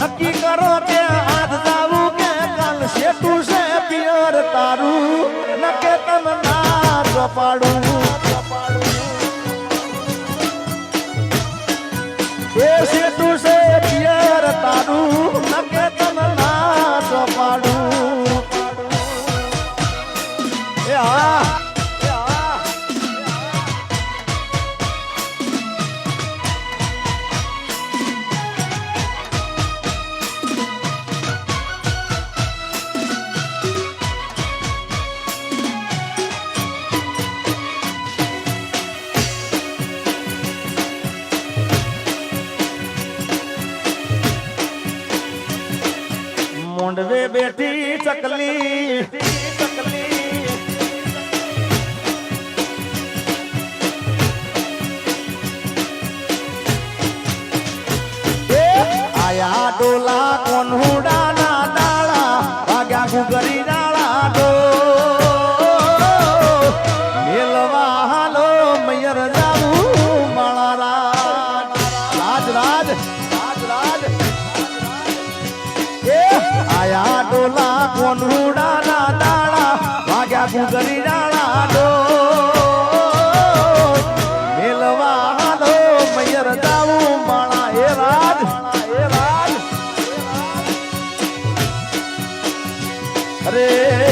નક્કી કરો કે આજ જાવું કે કાલ શેઠું છે પિયર તારું. નકે તમ ના ચોપાડું. એ શેઠું છે પિયર તારું. નકે તમ ના ચોપાડું. એ મોંડવે બેઠી ચકલી. આયા ડોલા કોણ ના ના દાળા વાગ્યા ગુગરી ડાળા ડો મેલવા હાલો મયર જાવું માળા એ રાજ એ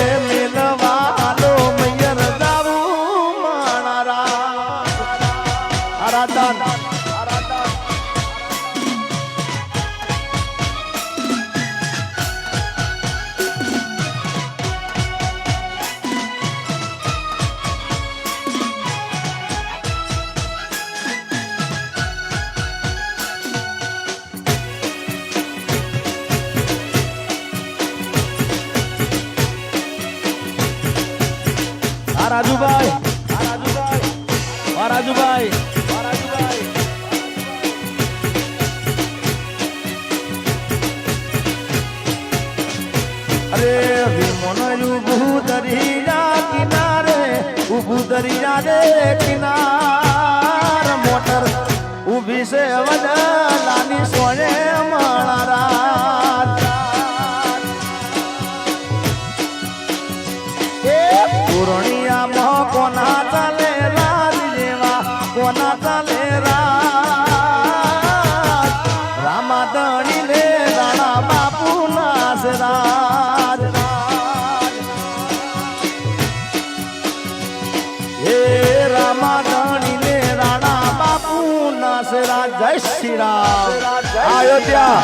રાજુભાઈ રાજુભાઈ અરે વિમોન ઉભું દરિયા કિનારે, ઉભું દરિયા રે કિનાર. મોટર ઊભી છે વડલાની સોને પુરણિયામાં કોના ચાલે રાજ જેવા કોના ચાલે રાજ? રામાદણી ને રાણા બાપુ નાસ રાજ હે રામાદણી ને રાણા બાપુ નાસ રાજ જય શ્રી રામ. અયોધ્યા